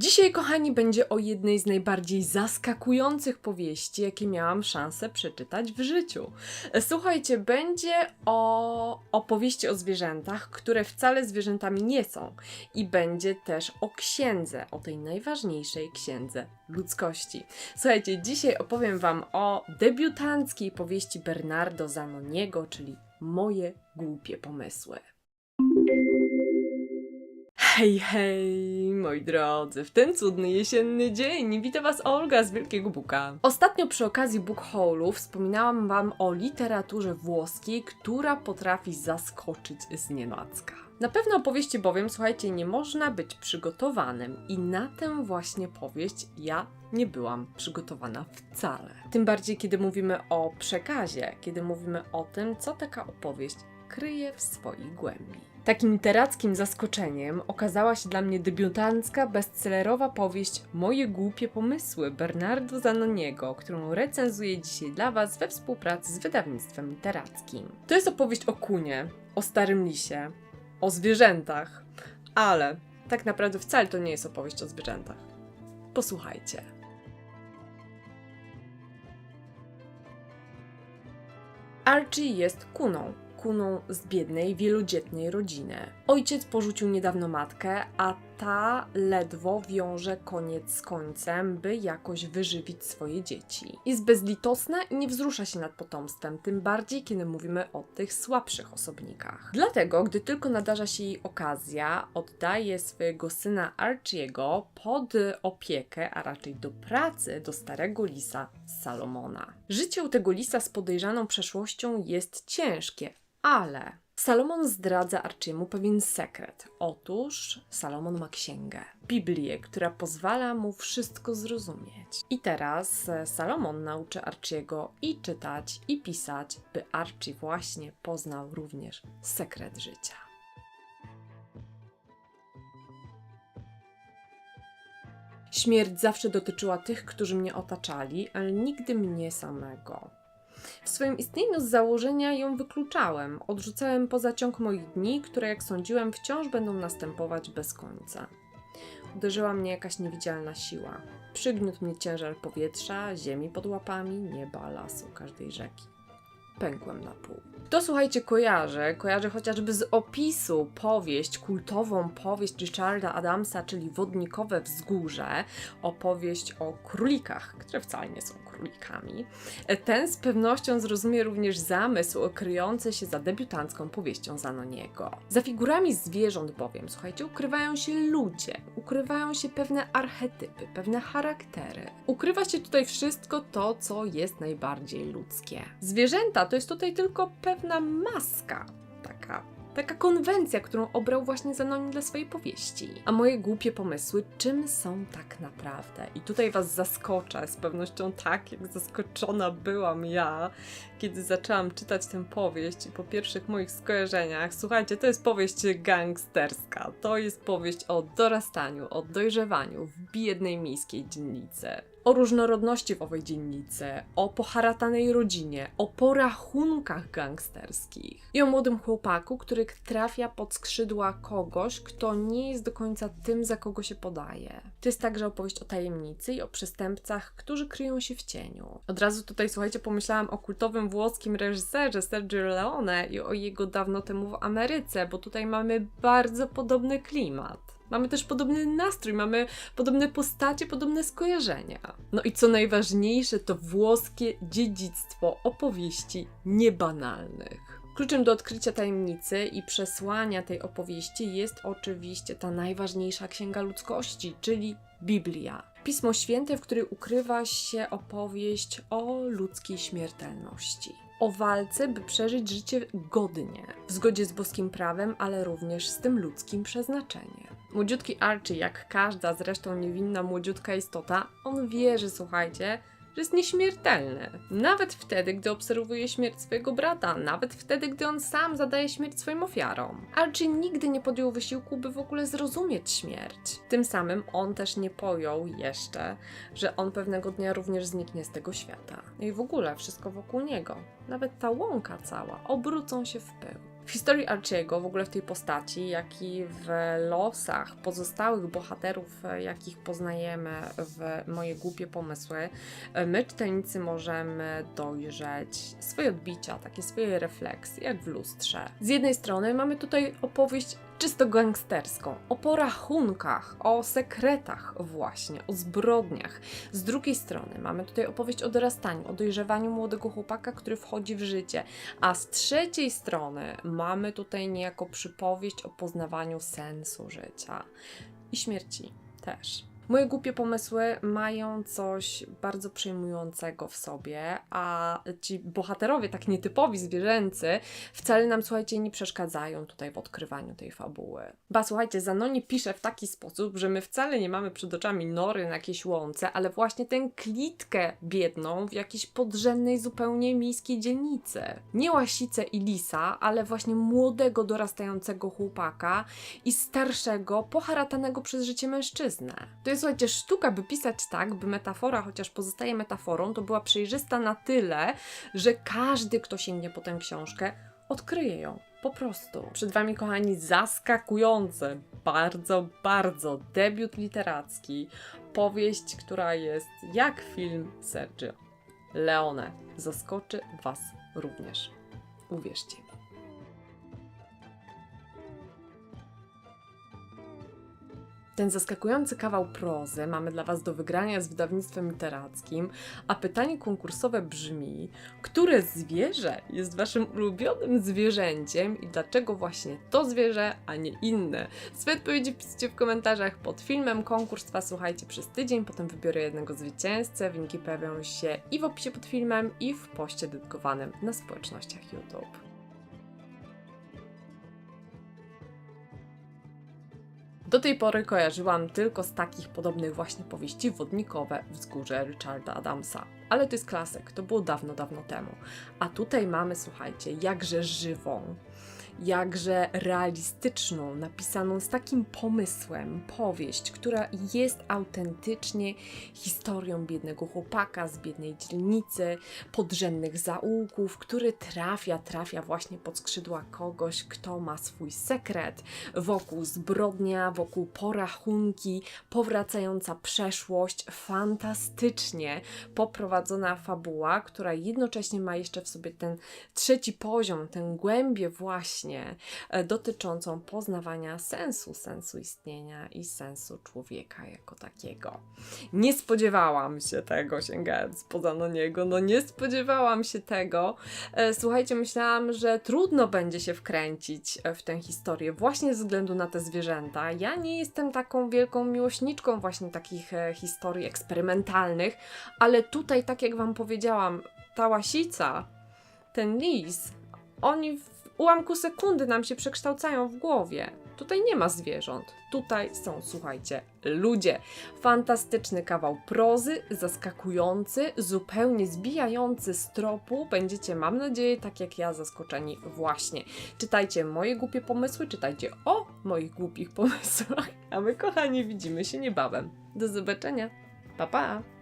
Dzisiaj, kochani, będzie o jednej z najbardziej zaskakujących powieści, jakie miałam szansę przeczytać w życiu. Słuchajcie, będzie o opowieści o zwierzętach, które wcale zwierzętami nie są. I będzie też o księdze, o tej najważniejszej księdze ludzkości. Słuchajcie, dzisiaj opowiem Wam o debiutanckiej powieści Bernardo Zanoniego, czyli Moje głupie pomysły. Hej, hej, moi drodzy, w ten cudny jesienny dzień wita Was Olga z Wielkiego Buka. Ostatnio przy okazji Book Haulu wspominałam Wam o literaturze włoskiej, która potrafi zaskoczyć z nienacka. Na pewne opowieści bowiem, słuchajcie, nie można być przygotowanym i na tę właśnie powieść ja nie byłam przygotowana wcale. Tym bardziej, kiedy mówimy o przekazie, kiedy mówimy o tym, co taka opowieść kryje w swojej głębi. Takim literackim zaskoczeniem okazała się dla mnie debiutancka, bestsellerowa powieść Moje głupie pomysły Bernardo Zanoniego, którą recenzuję dzisiaj dla Was we współpracy z wydawnictwem literackim. To jest opowieść o kunie, o starym lisie, o zwierzętach, ale tak naprawdę wcale to nie jest opowieść o zwierzętach. Posłuchajcie. Archie jest kuną. Kuną z biednej, wielodzietnej rodziny. Ojciec porzucił niedawno matkę, a ta ledwo wiąże koniec z końcem, by jakoś wyżywić swoje dzieci. Jest bezlitosna i nie wzrusza się nad potomstwem, tym bardziej kiedy mówimy o tych słabszych osobnikach. Dlatego, gdy tylko nadarza się jej okazja, oddaje swojego syna Archiego pod opiekę, a raczej do pracy do starego lisa Salomona. Życie u tego lisa z podejrzaną przeszłością jest ciężkie, ale Salomon zdradza Archiemu pewien sekret. Otóż Salomon ma księgę, Biblię, która pozwala mu wszystko zrozumieć. I teraz e, Salomon nauczy Archiego i czytać, i pisać, by Archie właśnie poznał również sekret życia. Śmierć zawsze dotyczyła tych, którzy mnie otaczali, ale nigdy mnie samego. W swoim istnieniu z założenia ją wykluczałem, odrzucałem poza ciąg moich dni, które, jak sądziłem, wciąż będą następować bez końca. Uderzyła mnie jakaś niewidzialna siła. Przygniótł mnie ciężar powietrza, ziemi pod łapami, nieba, lasu, każdej rzeki. Pękłem na pół. To słuchajcie, kojarzę, kojarzę chociażby z opisu powieść, kultową powieść Richarda Adamsa, czyli Wodnikowe Wzgórze, opowieść o królikach, które wcale nie są królikami. Ten z pewnością zrozumie również zamysł kryjący się za debiutancką powieścią Zanoniego. Za figurami zwierząt bowiem, słuchajcie, ukrywają się ludzie, ukrywają się pewne archetypy, pewne charaktery. Ukrywa się tutaj wszystko to, co jest najbardziej ludzkie. Zwierzęta to jest tutaj tylko pewna maska, taka Taka konwencja, którą obrał właśnie Zanonim dla swojej powieści. A moje głupie pomysły, czym są tak naprawdę? I tutaj Was zaskoczę, z pewnością tak, jak zaskoczona byłam ja, kiedy zaczęłam czytać tę powieść i po pierwszych moich skojarzeniach, słuchajcie, to jest powieść gangsterska. To jest powieść o dorastaniu, o dojrzewaniu w biednej miejskiej dzielnicy o różnorodności w owej dzielnicy, o poharatanej rodzinie, o porachunkach gangsterskich i o młodym chłopaku, który trafia pod skrzydła kogoś, kto nie jest do końca tym, za kogo się podaje. To jest także opowieść o tajemnicy i o przestępcach, którzy kryją się w cieniu. Od razu tutaj, słuchajcie, pomyślałam o kultowym włoskim reżyserze Sergio Leone i o jego dawno temu w Ameryce, bo tutaj mamy bardzo podobny klimat. Mamy też podobny nastrój, mamy podobne postacie, podobne skojarzenia. No i co najważniejsze, to włoskie dziedzictwo opowieści niebanalnych. Kluczem do odkrycia tajemnicy i przesłania tej opowieści jest oczywiście ta najważniejsza księga ludzkości, czyli Biblia. Pismo Święte, w której ukrywa się opowieść o ludzkiej śmiertelności o walce, by przeżyć życie godnie, w zgodzie z boskim prawem, ale również z tym ludzkim przeznaczeniem. Młodziutki Archie, jak każda zresztą niewinna młodziutka istota, on wierzy, słuchajcie, że jest nieśmiertelny. Nawet wtedy, gdy obserwuje śmierć swojego brata, nawet wtedy, gdy on sam zadaje śmierć swoim ofiarom. Archie nigdy nie podjął wysiłku, by w ogóle zrozumieć śmierć. Tym samym on też nie pojął jeszcze, że on pewnego dnia również zniknie z tego świata. I w ogóle wszystko wokół niego, nawet ta łąka cała, obrócą się w pył. W historii Archiego, w ogóle w tej postaci, jak i w losach pozostałych bohaterów, e, jakich poznajemy w moje głupie pomysły, e, my czytelnicy możemy dojrzeć swoje odbicia, takie swoje refleksje, jak w lustrze. Z jednej strony mamy tutaj opowieść czysto gangsterską, o porachunkach, o sekretach właśnie, o zbrodniach. Z drugiej strony mamy tutaj opowieść o dorastaniu, o dojrzewaniu młodego chłopaka, który wchodzi w życie, a z trzeciej strony mamy tutaj niejako przypowieść o poznawaniu sensu życia i śmierci też. Moje głupie pomysły mają coś bardzo przejmującego w sobie, a ci bohaterowie, tak nietypowi, zwierzęcy, wcale nam, słuchajcie, nie przeszkadzają tutaj w odkrywaniu tej fabuły. Ba, słuchajcie, Zanoni pisze w taki sposób, że my wcale nie mamy przed oczami nory na jakiejś łące, ale właśnie tę klitkę biedną w jakiejś podrzędnej, zupełnie miejskiej dzielnicy. Nie łasicę i lisa, ale właśnie młodego, dorastającego chłopaka i starszego, poharatanego przez życie mężczyznę. To jest, słuchajcie, sztuka, by pisać tak, by metafora, chociaż pozostaje metaforą, to była przejrzysta na tyle, że każdy, kto sięgnie po tę książkę, odkryje ją. Po prostu. Przed Wami, kochani, zaskakujące, bardzo, bardzo debiut literacki. Powieść, która jest jak film Sergio Leone. Zaskoczy Was również. Uwierzcie Ten zaskakujący kawał prozy mamy dla Was do wygrania z wydawnictwem literackim, a pytanie konkursowe brzmi: które zwierzę jest Waszym ulubionym zwierzęciem i dlaczego właśnie to zwierzę, a nie inne? Swoje odpowiedzi piszcie w komentarzach pod filmem. Konkurs trwa, słuchajcie, przez tydzień, potem wybiorę jednego zwycięzcę. Wyniki pojawią się i w opisie pod filmem, i w poście dedykowanym na społecznościach YouTube. Do tej pory kojarzyłam tylko z takich podobnych właśnie powieści wodnikowe Wzgórze Richarda Adamsa. Ale to jest klasyk, to było dawno, dawno temu. A tutaj mamy, słuchajcie, jakże żywą, jakże realistyczną, napisaną z takim pomysłem powieść, która jest autentycznie historią biednego chłopaka z biednej dzielnicy, podrzędnych zaułków, który trafia, trafia właśnie pod skrzydła kogoś, kto ma swój sekret, wokół zbrodnia, wokół porachunki, powracająca przeszłość, fantastycznie poprowadzona fabuła, która jednocześnie ma jeszcze w sobie ten trzeci poziom, tę głębię właśnie e, dotyczącą poznawania sensu, sensu istnienia i sensu człowieka jako takiego. Nie spodziewałam się tego, sięgając poza no niego, no nie spodziewałam się tego. E, Słuchajcie, myślałam, że trudno będzie się wkręcić e, w tę historię, właśnie ze względu na te zwierzęta. Ja nie jestem taką wielką miłośniczką właśnie takich historii eksperymentalnych, ale tutaj, tak jak Wam powiedziałam, ta łasica, ten lis, oni ułamku sekundy nam się przekształcają w głowie. Tutaj nie ma zwierząt. Tutaj są, słuchajcie, ludzie. Fantastyczny kawał prozy, zaskakujący, zupełnie zbijający z tropu. Będziecie, mam nadzieję, tak jak ja, zaskoczeni właśnie. Czytajcie moje głupie pomysły, czytajcie o moich głupich pomysłach. A my, kochani, widzimy się niebawem. Do zobaczenia. Pa, pa!